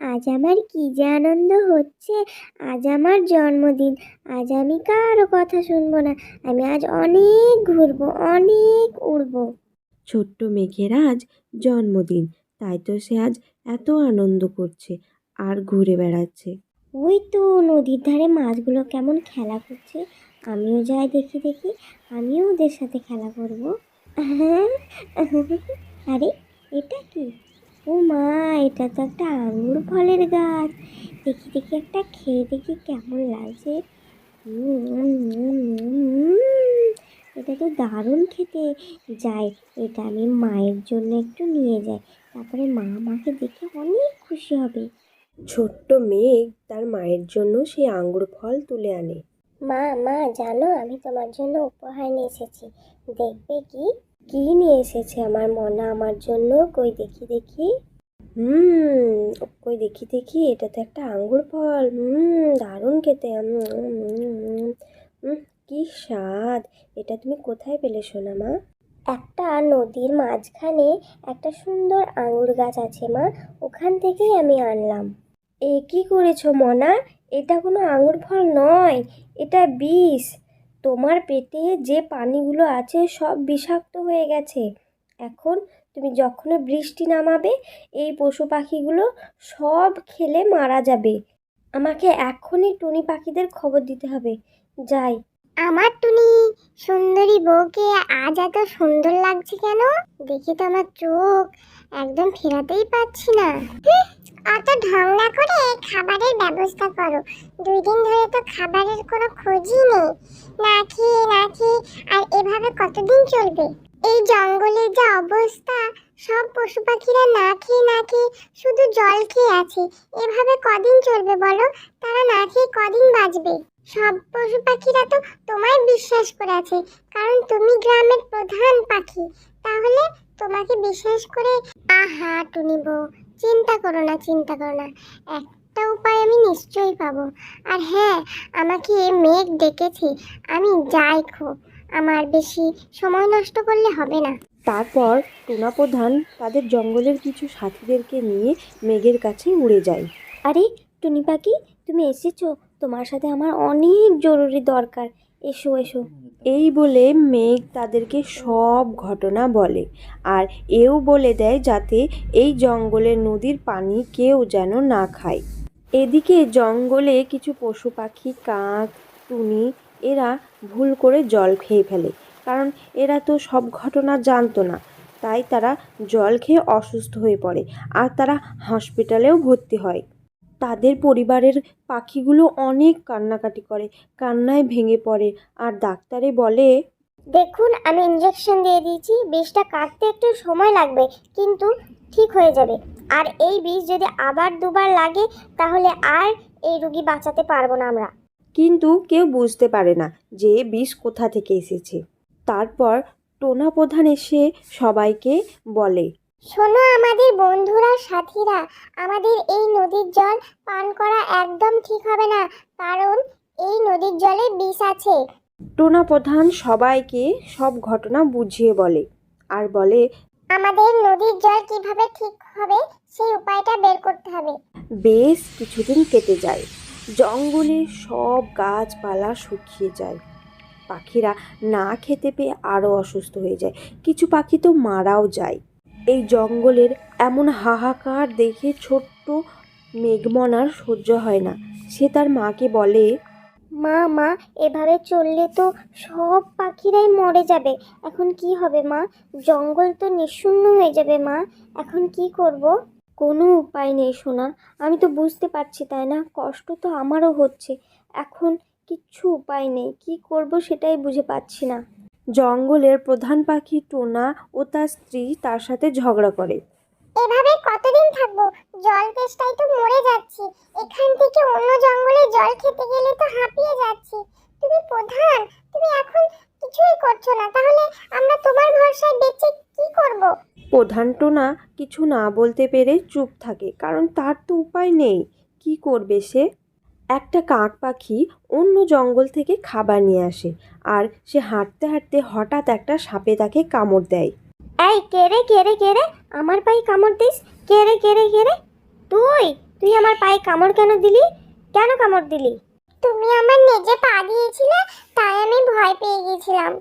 আজ আমার কি যে আনন্দ হচ্ছে? আজ আমার জন্মদিন। আজ আমি কারও কথা শুনব না। আমি আজ অনেক ঘুরবো অনেক উড়বো। ছোট্ট মেঘের আজ জন্মদিন। তাই তো সে আজ এত আনন্দ করছে আর ঘুরে বেড়াচ্ছে। ওই তো নদীর ধারে মাছগুলো কেমন খেলা করছে। আমিও যাই দেখি দেখি। আমিও ওদের সাথে খেলা করব। আরে এটা কি? ও মা এটা তো একটা আঙুর ফলের গাছ। দেখি দেখি একটা খেয়ে দেখি কেমন লাগছে। এটা তো দারুণ খেতে। যায় এটা আমি মায়ের জন্য একটু নিয়ে যাই। তারপরে মা আমাকে দেখে অনেক খুশি হবে। ছোট্ট মেয়ে তার মায়ের জন্য সেই আঙ্গুর ফল তুলে আনে। মা মা জানো আমি তোমার জন্য উপহার নিয়ে এসেছি। দেখবে কি? কি নিয়ে এসেছে আমার মনা আমার জন্য? কই দেখি দেখি। হুম, কই দেখি দেখি। এটা তো একটা আঙ্গুর ফল। হুম, দারুণ খেতে। কি স্বাদ। এটা তুমি কোথায় পেলে, সোনা মা? একটা নদীর মাঝখানে একটা সুন্দর আঙুর গাছ আছে মা। ওখান থেকেই আমি আনলাম। এ কি করেছ মনা? এটা কোনো আঙুর ফল নয়। এটা বিষ তোমার পেটে যে পানিগুলো আছে সব বিষাক্ত হয়ে গেছে। এখন তুমি যখন বৃষ্টি নামাবে, এই পশু পাখিগুলো সব খেলে মারা যাবে। আমাকে এখনই টুনি পাখিদের খবর দিতে হবে। যাই। আমার টুনি, সুন্দরী বউকে আজ এত সুন্দর লাগছে কেন? দেখে তো আমার চোখ একদম ফেরাতেই পাচ্ছি না। অত ঢংলা করে খাবারের ব্যবস্থা করো। দুই দিন ধরে তো খাবারের কোনো খোঁজই নেই। না খেয়ে না খেয়ে আর এভাবে কতদিন চলবে? এই জঙ্গলের যা অবস্থা, সব পশু পাখিরা না খেয়ে না খেয়ে শুধু জল খেয়ে আছে। এভাবে কদিন চলবে বলো? তারা না খেয়ে কদিন বাঁচবে? সব পশু পাখিরা তো তোমায় বিশ্বাস করে আছে কারণ তুমি গ্রামের প্রধান পাখি। তাহলে তোমাকে বিশ্বাস করে আহা টুনি বউ চিন্তা করো না চিন্তা করো না। একটা উপায় আমি নিশ্চয়ই পাবো। আর হ্যাঁ আমাকে মেঘ ডেকেছে আমি যাই খো আমার বেশি সময় নষ্ট করলে হবে না। তারপর টোনা প্রধান তাদের জঙ্গলের কিছু সাথীদেরকে নিয়ে মেঘের কাছে উড়ে যায়। আরে টুনি পাখি তুমি এসেছ? তোমার সাথে আমার অনেক জরুরি দরকার। এসো এসো। এই বলে মেঘ তাদেরকে সব ঘটনা বলে, আর এও বলে দেয় যাতে এই জঙ্গলের নদীর পানি কেউ যেন না খায়। এদিকে জঙ্গলে কিছু পশু পাখি, কাক, টুনি, এরা ভুল করে জল খেয়ে ফেলে, কারণ এরা তো সব ঘটনা জানতো না। তাই তারা জল খেয়ে অসুস্থ হয়ে পড়ে, আর তারা হসপিটালেও ভর্তি হয়। তাদের পরিবারের পাখিগুলো অনেক কান্নাকাটি করে কান্নায় ভেঙে পড়ে। আর ডাক্তারে বলে দেখুন আমি ইঞ্জেকশন দিয়ে দিয়েছি বিষটা কাটতে একটু সময় লাগবে কিন্তু ঠিক হয়ে যাবে। আর এই বিষ যদি আবার দুবার লাগে তাহলে আর এই রুগী বাঁচাতে পারব না আমরা। কিন্তু কেউ বুঝতে পারে না যে বিষ কোথা থেকে এসেছে। তারপর টোনা প্রধান এসে সবাইকে বলে শোনো আমাদের বন্ধুরা সাথীরা আমাদের এই নদীর জল পান করা একদম ঠিক হবে না কারণ এই নদীর জলে বিষ আছে। টোনা প্রধান সবাইকে সব ঘটনা বুঝিয়ে বলে আর বলে আমাদের নদীর জল কীভাবে ঠিক হবে সেই উপায়টা বের করতে হবে। বেশ কিছুদিন কেটে যায় জঙ্গলে সব গাছপালা শুকিয়ে যায়। পাখিরা না খেতে পেয়ে আরও অসুস্থ হয়ে যায় কিছু পাখি তো মারাও যায়। এই জঙ্গলের এমন হাহাকার দেখে ছোট্ট মেঘমনার সহ্য হয় না। সে তার মাকে বলে মা মা এভাবে চললে তো সব পাখিরাই মরে যাবে। এখন কি হবে মা? জঙ্গল তো নিঃশূন্য হয়ে যাবে মা। এখন কি করব? কোনো উপায় নেই সোনা। আমি তো বুঝতে পারছি তাই না? কষ্ট তো আমারও হচ্ছে। এখন কিচ্ছু উপায় নেই। কি করব সেটাই বুঝে পাচ্ছি না। জঙ্গলের প্রধান পাখি টোনা ও তার স্ত্রী তার সাথে ঝগড়া করে। এভাবে কতদিন থাকব? জল তেষ্টায় তো মরে যাচ্ছি। এখান থেকে অন্য জঙ্গলে জল খেতে গেলে তো হাঁপিয়ে যাচ্ছি। তুমি প্রধান তুমি এখন কিছুই করছ না। তাহলে আমরা তোমার ভরসায় বেঁচে কি করব? প্রধান টোনা কিছু না বলতে পেরে চুপ থাকে কারণ তার তো উপায় নেই। কি করবে সে? একটা কাক পাখি অন্য জঙ্গল থেকে খাবার নিয়ে আসে আর সে হাঁটতে হাঁটতে হঠাৎ একটা সাপে তাকে কামড় দেয়। এই কে রে কে রে কে রে? আমার পায়ে কামড় দিস? কে রে কে রে তুই তুই আমার পায়ে কামড় কেন দিলি? কেন কামড় দিলি? তুমি আমার নিজে পা দিয়েছিলে তাই আমি ভয় পেয়ে গেছিলাম।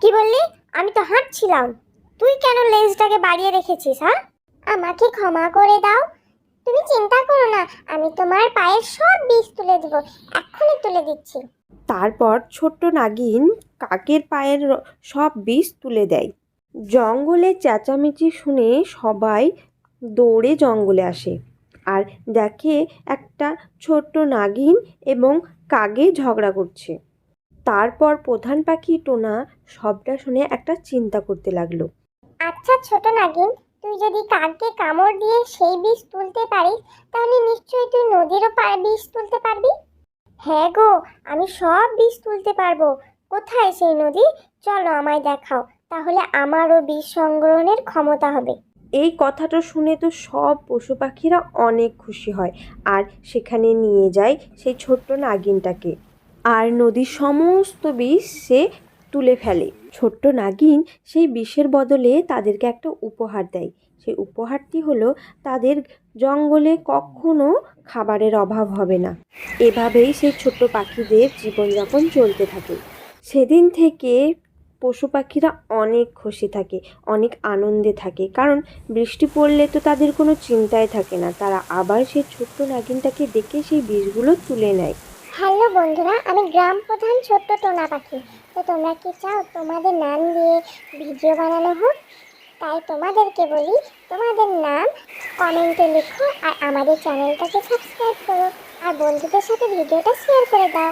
কি বললি? আমি তো হাঁটছিলাম। তুই কেন লেজটাকে বাড়িয়ে রেখেছিস হ্যাঁ? আমাকে ক্ষমা করে দাও তুমি চিন্তা করো না আমি তোমার পায়ের সব বিষ তুলে দেব এক্ষুনি তুলে দিচ্ছি। তারপর ছোট্ট নাগিন কাকের পায়ের সব বিষ তুলে দেয়। জঙ্গলে চেঁচামেচি শুনে সবাই দৌড়ে জঙ্গলে আসে আর দেখে একটা ছোট্ট নাগিন এবং কাগে ঝগড়া করছে। তারপর প্রধান পাখি টোনা সবটা শুনে একটা চিন্তা করতে লাগল। আচ্ছা ছোট নাগিন তুই যদি কাককে কামড় দিয়ে সেই বিষ তুলতে পারিস, তাহলে নিশ্চয়ই তুই নদীরও বিষ তুলতে পারবি। হ্যাঁ গো, আমি সব বিষ তুলতে পারব। কোথায় সেই নদী? চলো আমায় দেখাও, তাহলে আমারও বিষ সংগ্রহণের ক্ষমতা হবে। এই কথাটা শুনে তো সব পশু পাখিরা অনেক খুশি হয়, আর সেখানে নিয়ে যায় সেই ছোট্ট নাগিনটাকে। আর নদীর সমস্ত বিষ সে তুলে ফেলে। ছোট্ট নাগিন সেই বিষের বদলে তাদেরকে একটা উপহার দেয়। সেই উপহারটি হলো তাদের জঙ্গলে কখনো খাবারের অভাব হবে না। এভাবেই সেই ছোট্ট পাখিদের জীবনযাপন চলতে থাকে। সেদিন থেকে পশু পাখিরা অনেক খুশি থাকে, অনেক আনন্দে থাকে। কারণ বৃষ্টি পড়লে তো তাদের কোনো চিন্তায় থাকে না। তারা আবার সেই ছোট্ট নাগিনটাকে ডেকে সেই বিষগুলো তুলে নেয়। হ্যালো বন্ধুরা, আমি গ্রাম প্রধান ছোট্ট টোনা পাখি। তো তোমরা কি চাও তোমাদের নাম দিয়ে ভিডিও বানানো হোক? তাই তোমাদেরকে বলি, তোমাদের নাম কমেন্টে লিখো আর আমাদের চ্যানেলটাকে সাবস্ক্রাইব করো। আর বন্ধুদের সাথে ভিডিওটা শেয়ার করে দাও।